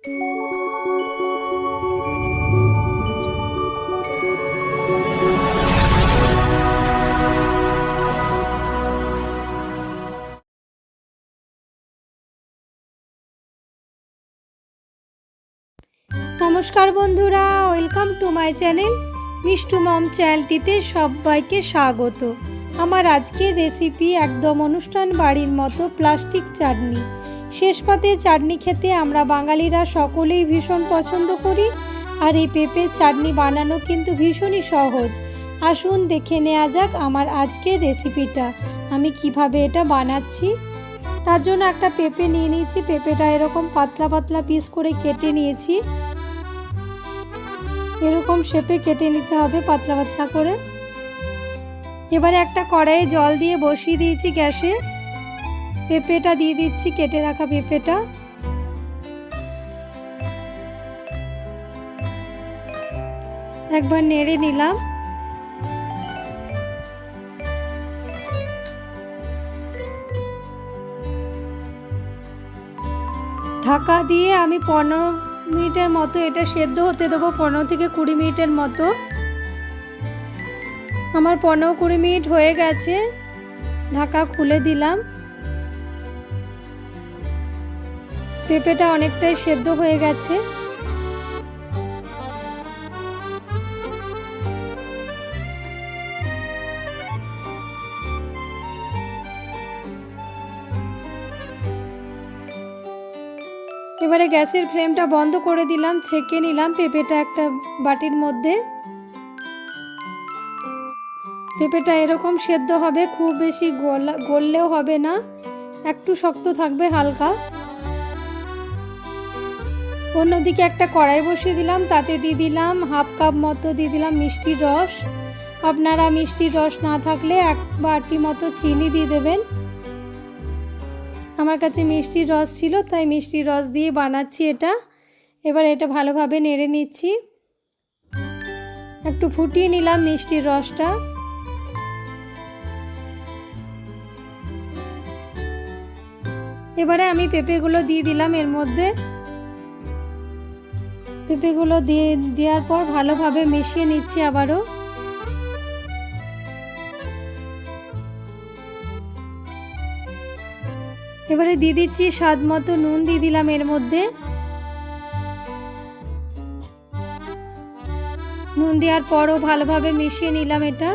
নমস্কার বন্ধুরা welcome to my channel Mishtu mom চ্যানেলটিতে সবাইকে স্বাগত। আমার আজকের রেসিপি একদম অনুষ্ঠান বাড়ির মতো প্লাস্টিক চাটনি। শেষ পাতে চাটনি খেতে আমরা বাঙালিরা সকলেই ভীষণ পছন্দ করি। আর এই পেঁপের চাটনি বানানো কিন্তু ভীষণই সহজ। আসুন দেখে নেওয়া যাক আমার আজকের রেসিপিটা। আমি কীভাবে এটা বানাচ্ছি? তার জন্য একটা পেঁপে নিয়ে নিয়েছি। পেঁপেটা এরকম পাতলা পাতলা পিস করে কেটে নিয়েছি। এরকম শেপে কেটে নিতে হবে পাতলা পাতলা করে। এবারে একটা কড়াইয়ে জল দিয়ে বসিয়ে দিয়েছি গ্যাসে। পেঁপেটা দিয়ে দিচ্ছি, কেটে রাখা পেঁপেটা। একবার নেড়ে নিলাম। ঢাকা দিয়ে আমি পনেরো মিনিটের মতো এটা সেদ্ধ হতে দেবো, পনেরো থেকে কুড়ি মিনিটের মতো। আমার পনেরো কুড়ি মিনিট হয়ে গেছে। ঢাকা খুলে দিলাম। পেঁপেটা অনেকটাই সেদ্ধ হয়ে গেছে। এবারে গ্যাসের ফ্লেমটা বন্ধ করে দিলাম, ছেঁকে নিলাম পেঁপেটা একটা বাটির মধ্যে। পেঁপেটা এরকম সেদ্ধ হবে, খুব বেশি গলা গললেও হবে না, একটু শক্ত থাকবে হালকা। অন্যদিকে একটা কড়াই বসিয়ে দিলাম, তাতে দিয়ে দিলাম হাফ কাপ মতো দিয়ে দিলাম মিষ্টির রস। আপনারা মিষ্টির রস না থাকলে এক বাটি মতো চিনি দিয়ে দেবেন। আমার কাছে মিষ্টির রস ছিল, তাই মিষ্টির রস দিয়ে বানাচ্ছি এটা। এবার এটা ভালোভাবে নেড়ে নিচ্ছি। একটু ফুটিয়ে নিলাম মিষ্টির রসটা। এবারে আমি পেঁপেগুলো দিয়ে দিলাম এর মধ্যে। পেঁপেগুলো দিয়ে, দেওয়ার পর ভালোভাবে মিশিয়ে নিচ্ছি আবারও। এবারে দিয়ে দিচ্ছি স্বাদ মতো নুন, দিয়ে দিলাম এর মধ্যে। নুন দেওয়ার পরও ভালোভাবে মিশিয়ে নিলাম এটা।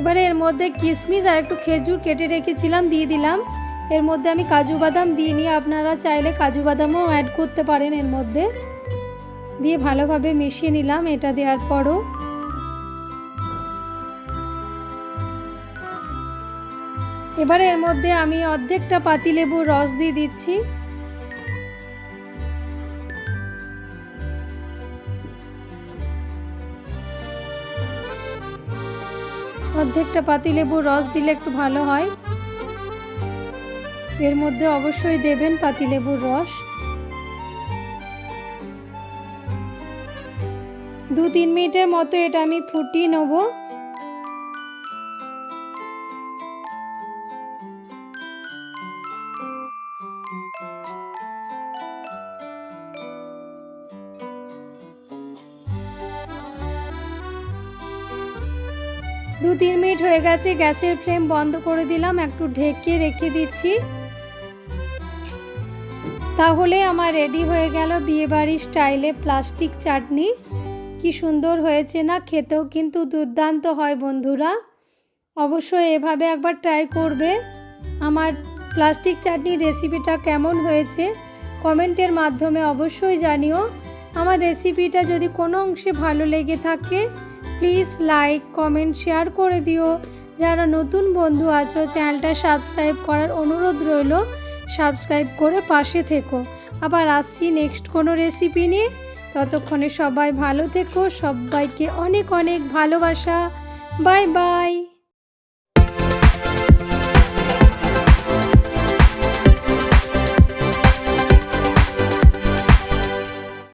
এবারে এর মধ্যে কিশমিশ আর একটু খেজুর কেটে রেখেছিলাম, দিয়ে দিলাম। এর মধ্যে আমি কাজু বাদাম দিয়ে নিয়ে আপনারা চাইলে কাজু বাদামও অ্যাড করতে পারেন এর মধ্যে। দিয়ে ভালোভাবে মিশিয়ে নিলাম, এটা দেওয়ার পরও। এবারে এর মধ্যে আমি অর্ধেকটা পাতিলেবুর রস দিয়ে দিচ্ছি। অর্ধেকটা পাতিলেবুর রস দিলে একটু ভালো হয়। এর মধ্যে অবশ্যই দেবেন পাতিলেবুর রস। দু তিন মিনিটের মতো এটা আমি ফুটিয়ে নেব। দু তিন মিনিট হয়ে গেছে, গ্যাসের ফ্লেম বন্ধ করে দিলাম, একটু ঢেকে রেখে দিচ্ছি। তাহলে আমার রেডি হয়ে গেল বিয়েবাড়ির স্টাইলে প্লাস্টিক চাটনি। কি সুন্দর হয়েছে না, খেতেও কিন্তু দুর্দান্ত হয় বন্ধুরা। অবশ্যই এভাবে একবার ট্রাই করবে। আমার প্লাস্টিক চাটনির রেসিপিটা কেমন হয়েছে, কমেন্টের মাধ্যমে অবশ্যই জানিও। আমার রেসিপিটা যদি কোনো অংশে ভালো লেগে থাকে প্লিজ লাইক, কমেন্ট, শেয়ার করে দিও। যারা নতুন বন্ধু আছো, চ্যানেলটা সাবস্ক্রাইব করার অনুরোধ রইল, সাবস্ক্রাইব করে পাশে থেকো। আবার আসছি নেক্সট কোনো রেসিপি নিয়ে। ততক্ষণে সবাই ভালো থেকো, সবাইকে অনেক অনেক ভালোবাসা। Bye bye.